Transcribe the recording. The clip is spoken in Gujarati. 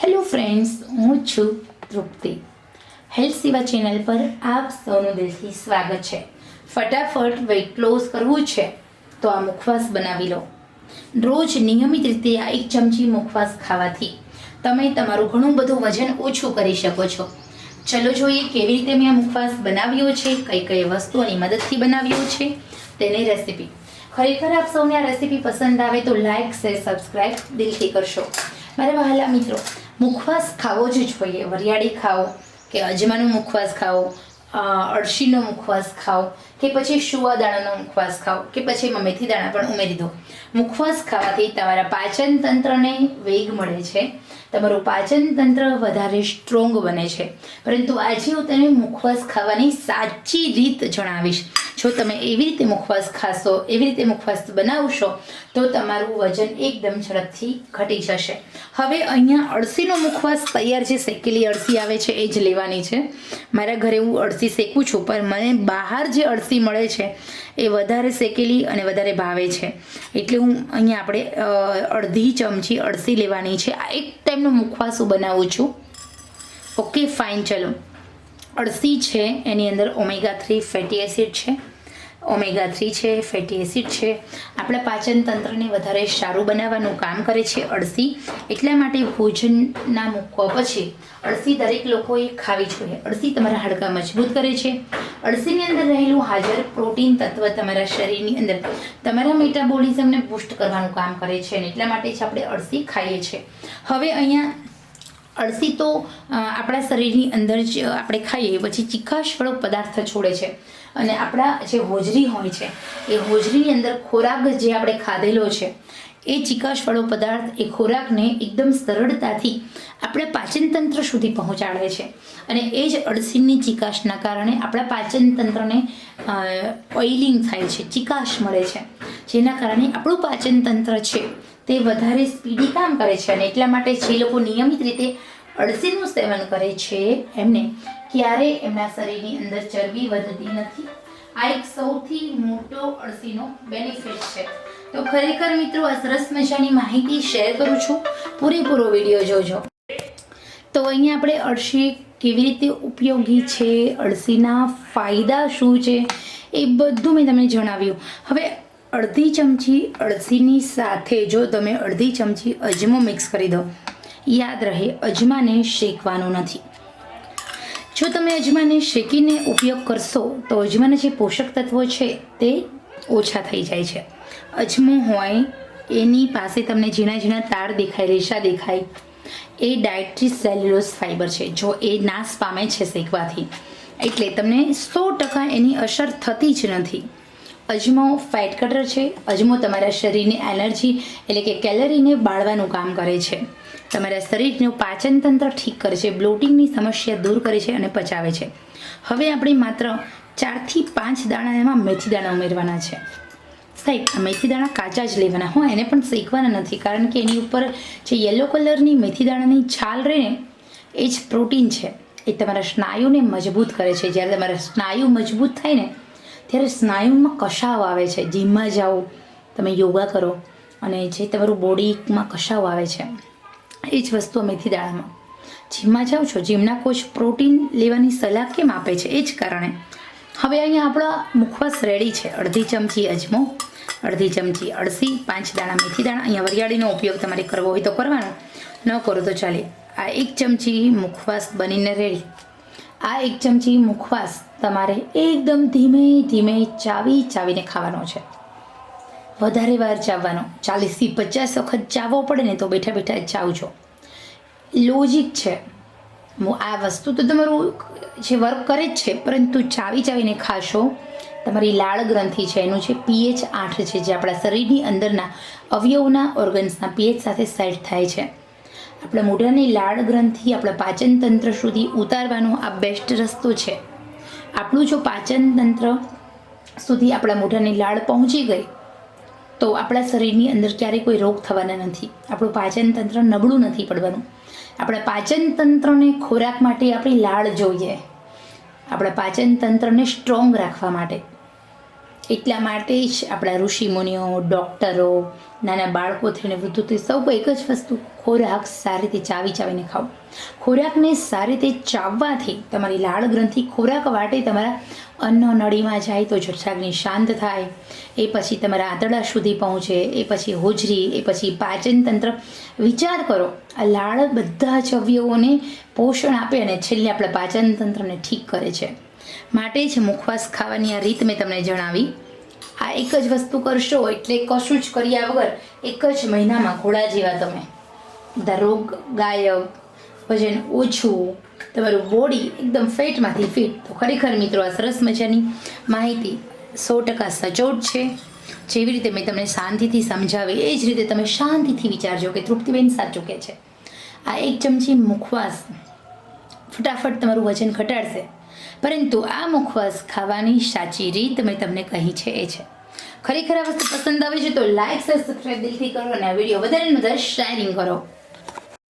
હેલો ફ્રેન્ડ્સ હું છું તૃપ્તિ. હેલ્થ સેવા ચેનલ પર આપ સૌનું દિલથી સ્વાગત છે. ફટાફટ વેઇટ લોસ કરવું છે તો આ મુખવાસ બનાવી લો. રોજ નિયમિત રીતે આ એક ચમચી મુખવાસ ખાવાથી તમે તમારું ઘણું બધું વજન ઓછું કરી શકો છો. ચલો જોઈએ કેવી રીતે મેં આ મુખવાસ બનાવ્યો છે, કઈ કઈ વસ્તુઓની મદદથી બનાવ્યો છે, તેની રેસીપી ખરેખર આપ સૌને આ રેસીપી પસંદ આવે તો લાઇક શેર સબસ્ક્રાઇબ દિલથી કરશો. મારા વહાલા મિત્રો મુખવાસ ખાવો જ જોઈએ. વરિયાળી ખાઓ કે અજમાનો મુખવાસ ખાઓ અળશીનો મુખવાસ ખાઓ કે પછી શુવાદાણાનો મુખવાસ ખાઓ કે પછી એમાં દાણા પણ ઉમેરી દો. મુખવાસ ખાવાથી તમારા પાચન તંત્રને વેગ મળે છે. તમારું પાચન તંત્ર વધારે સ્ટ્રોંગ બને છે. પરંતુ આજે હું તેને મુખવાસ ખાવાની સાચી રીત જણાવીશ. જો તમે એવી રીતે મુખવાસ ખાશો, એવી રીતે મુખવાસ બનાવશો, તો તમારું વજન એકદમ ઝડપથી ઘટી જશે. હવે અહીંયા અળસીનો મુખવાસ તૈયાર છે, શેકેલી અળસી આવે છે, એ જ લેવાની છે. મારા ઘરે હું અળસી શેકું છું, પણ મને બહાર જે અળસી મળે છે, એ વધારે શેકેલી અને વધારે ભાવે છે. એટલે હું અહીંયા આપણે અડધી ચમચી અળસી લેવાની છે. આ એક ટાઈમનો મુખવાસ હું બનાવું છું. ઓકે, ફાઇન, ચલો. અળસી છે, એની અંદર ઓમેગા થ્રી ફેટી એસિડ છે. ઓમેગા થ્રી છે ફેટી એસિડ છે. આપણા પાચન તંત્રને વધારે સારું બનાવવાનું કામ કરે છે અળસી. એટલા માટે ભોજનના મૂકવા પછી અળસી દરેક લોકોએ ખાવી જોઈએ. અળસી તમારા હાડકાં મજબૂત કરે છે. અળસીની અંદર રહેલું હાજર પ્રોટીન તત્વ તમારા શરીરની અંદર તમારા મેટાબોલિઝમને બુસ્ટ કરવાનું કામ કરે છે અને એટલા માટે જ આપણે અળસી ખાઈએ છીએ. હવે અહીંયા અળસી તો આપણા શરીરની અંદર જ આપણે ખાઈએ, પછી ચીકાશવાળો પદાર્થ છોડે છે. અને આપણા જે હોજરી હોય છે, એ હોજરીની અંદર ખોરાક જે આપણે ખાધેલો છે, એ ચીકાશવાળો પદાર્થ, એ ખોરાકને એકદમ સરળતાથી આપણા પાચન તંત્ર સુધી પહોંચાડે છે. અને એ જ અળસીની ચીકાશના કારણે આપણા પાચન તંત્રને ઓઇલિંગ થાય છે ચીકાશ મળે છે. જેના કારણે આપણું પાચન તંત્ર છે તે વધારે સ્પીડી કામ કરે છે અને એટલા માટે જે લોકો નિયમિત રીતે અળસીનું સેવન કરે છે. એમને ક્યારે એમના શરીરની અંદર ચરબી વધતી નથી. આ એક સૌથી મોટો અળસીનો બેનિફિટ છે. તો ખરેખર મિત્રો, આ સરસ મજાની માહિતી શેર કરું છું. પૂરેપૂરો વીડિયો જોજો. તો અહીંયા આપણે અળસી કેવી રીતે ઉપયોગી છે, અળસીના ફાયદા શું છે, એ બધું મેં તમને જણાવ્યું. હવે અડધી ચમચી અળસીની સાથે જો તમે અડધી ચમચી અજમો મિક્સ કરી દો, યાદ રહે અજમાને શેકવાનું નથી. જો તમે અજમાને શેકીને ઉપયોગ કરશો, તો અજમાના જે પોષક તત્વો છે તે ઓછા થઈ જાય છે. અજમો હોય, એની પાસે તમને ઝીણા ઝીણા તાર દેખાય, રેશા દેખાય. એ ડાયટ્રી સેલ્યુલોસ ફાઇબર છે, જો એ નાશ પામે છે શેકવાથી. એટલે તમને સો ટકા એની અસર થતી જ નથી. અજમો ફેટ કટર છે. અજમો તમારા શરીરની એનર્જી એટલે કે કેલરીને બાળવાનું કામ કરે છે. તમારા શરીરનું પાચન તંત્ર ઠીક કરે છે, બ્લોટિંગની સમસ્યા દૂર કરે છે અને પચાવે છે. હવે આપણે માત્ર ચારથી પાંચ દાણા એમાં મેથી દાણા ઉમેરવાના છે. સાહેબ મેથી દાણા કાચા જ લેવાના. હો એને પણ શેકવાના નથી કારણ કે એની ઉપર જે યલો કલરની મેથી દાણાની છાલ રહે ને, એ જ પ્રોટીન છે. એ તમારા સ્નાયુને મજબૂત કરે છે. જ્યારે તમારા સ્નાયુ મજબૂત થાય ને ત્યારે સ્નાયુમાં કશાવ આવે છે. જીમમાં જાઓ, તમે યોગા કરો અને જે તમારું બોડીમાં કશાવ આવે છે, એ જ વસ્તુ મેથી દાણામાં જીમમાં જાઓ છો? જીમના કોચ પ્રોટીન લેવાની સલાહ કેમ આપે છે? એ જ કારણે. હવે અહીંયા આપણા મુખવાસ રેડી છે. અડધી ચમચી અજમો, અડધી ચમચી અળસી, પાંચ દાણા મેથી દાણા. અહીંયા વરિયાળીનો ઉપયોગ તમારે કરવો હોય તો કરવાનો. ન કરો તો ચાલે. આ એક ચમચી મુખવાસ બનીને રેડી. આ એક ચમચી મુખવાસ તમારે એકદમ ધીમે ધીમે ચાવી, ચાવીને ખાવાનો છે. વધારે વાર ચાવવાનો. ચાલીસથી પચાસ વખત ચાવવો પડે ને તો બેઠા બેઠા ચાવજો. લોજિક છે. આ વસ્તુ તો તમારું જે વર્ક કરે જ છે, પરંતુ ચાવી, ચાવીને ખાશો, તમારી લાળ ગ્રંથિ છે, એનું જે પીએચ આઠ છે, જે આપણા શરીરની અંદરના અવયવના ઓર્ગન્સના પીએચ સાથે સેટ થાય છે. આપણા મોઢાની લાળ ગ્રંથિ, આપણા પાચન તંત્ર સુધી ઉતારવાનો આ બેસ્ટ રસ્તો છે. આપણું જો પાચન તંત્ર સુધી આપણા મોઢાની લાળ પહોંચી ગઈ, તો આપણા શરીરની અંદર ક્યારેય કોઈ રોગ થવાના નથી. આપણું પાચન તંત્ર નબળું નથી પડવાનું. આપણા પાચન તંત્રને ખોરાક માટે આપણી લાળ જોઈએ. આપણા પાચન તંત્રને સ્ટ્રોંગ રાખવા માટે. એટલા માટે જ આપણા ઋષિમુનિઓ, ડૉક્ટરો, નાના બાળકોથી અને વૃદ્ધોથી સૌ કોઈ એક જ વસ્તુ, ખોરાક સારી રીતે ચાવી ચાવીને ખાઓ. ખોરાકને સારી રીતે ચાવવાથી તમારી લાળ ગ્રંથિ ખોરાક વાટે, તમારા અન્ન નળીમાં જાય તો જઠરાગ્નિ શાંત થાય, એ પછી તમારા આંતરડા સુધી પહોંચે, એ પછી હોજરી, એ પછી પાચન તંત્ર. વિચાર કરો, આ લાળ બધા જ અવયવોને પોષણ આપે અને છેલ્લે આપણા પાચન તંત્રને ઠીક કરે છે. માટે જ મુખવાસ ખાવાની આ રીત મેં તમને જણાવી. આ એક જ વસ્તુ કરશો એટલે કશું જ કર્યા વગર એક જ મહિનામાં ઘોડા જેવા તમે. બધા રોગ ગાયબ, વજન ઓછું, તમારું બોડી એકદમ ફેટમાંથી ફિટ તો ખરેખર મિત્રો આ સરસ મજાની માહિતી સો ટકા સચોટ છે. જેવી રીતે મેં તમને શાંતિથી સમજાવી, એ જ રીતે તમે શાંતિથી વિચારજો કે તૃપ્તિબેન સાચું કે છે. આ એક ચમચી મુખવાસ ફટાફટ તમારું વજન ઘટાડશે. પરંતુ આ મુખવાસ ખાવાની સાચી રીત મેં તમને કહી છે એ છે. ખરેખર આ વસ્તુ પસંદ આવે છે તો લાઈક સબસ્ક્રાઈબ દિલથી કરો અને આ વીડિયો વધારે વધારે શેરિંગ કરો.